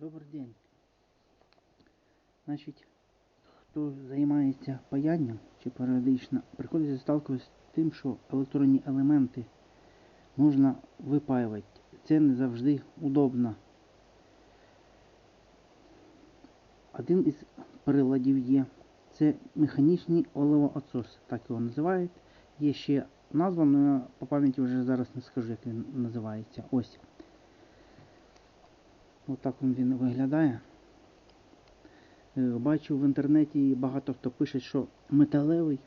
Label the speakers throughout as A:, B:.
A: Добрий день. Значить, хто займається паянням чи періодично, приходиться сталкуватися з тим, що електронні елементи можна випаювати. Це не завжди удобно. Один із приладів є. Це механічний оловоотсос, так його називають. Є ще назва, але я по пам'яті вже зараз не скажу, як він називається. Ось. Отак він, виглядає. Е, Бачу в інтернеті багато хто пише, що металевий.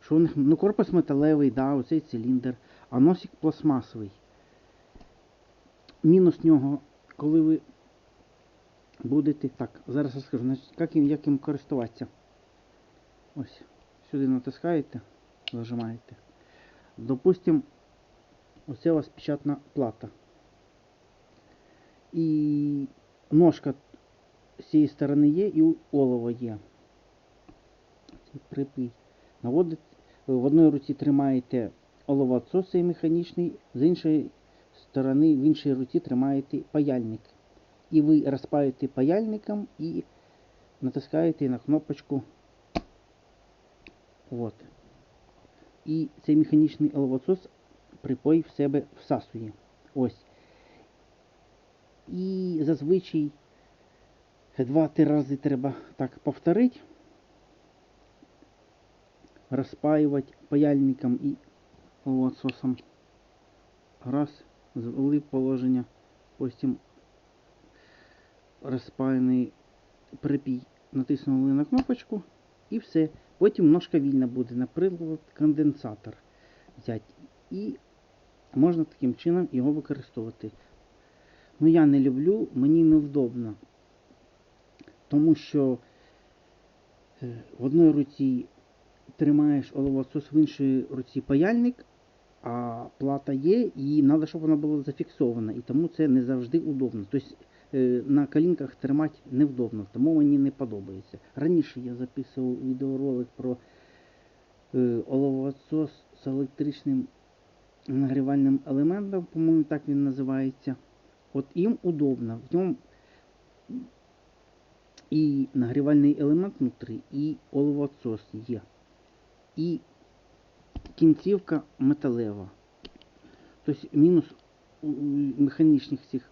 A: Що у них, ну корпус металевий, да, оцей циліндр, а носик пластмасовий. Мінус нього, коли ви будете. Так, зараз розкажу, значить, як їм, як їм користуватися. Ось, сюди натискаєте, зажимаєте. Допустим, оце у вас печатна плата. І ножка з цієї сторони є, і олово є. Наводить, в одній руці тримаєте оловоотсос цей механічний, з іншої сторони, в іншій руці тримаєте паяльник. І ви розпаюєте паяльником і натискаєте на кнопочку. От. І цей механічний оловоотсос припой в себе всасує. Ось. І зазвичай два-три рази треба так повторити, розпаювати паяльником і отсосом. Раз, звели положення, потім розпаяний припій, натиснули на кнопочку і все. Потім ножка вільна буде, наприклад, конденсатор взяти. І можна таким чином його використовувати. Ну я не люблю, мені невдобно. Тому що е, в одній руці тримаєш оловоотсос, в іншій руці паяльник, а плата є, і треба, щоб вона була зафіксована. І тому це не завжди удобно. Тобто на колінках тримати невдобно, тому мені не подобається. Раніше я записував відеоролик про е, оловоотсос з електричним нагрівальним елементом, по-моєму, так він називається. От їм удобно. В ньому і нагрівальний елемент внутрі, і оловоотсос є. І кінцівка металева. Тобто мінус механічних цих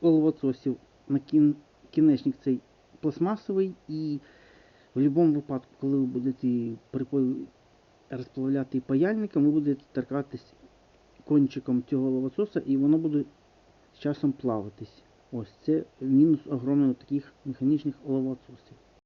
A: оловоотсосів на кін, кінечник цей пластмасовий і в будь-якому випадку, коли ви будете розплавляти паяльником, ви будете торкатись кончиком цього оловоотсоса і воно буде часом плаватись. Ось це мінус огромний таких механічних оловоотсосів.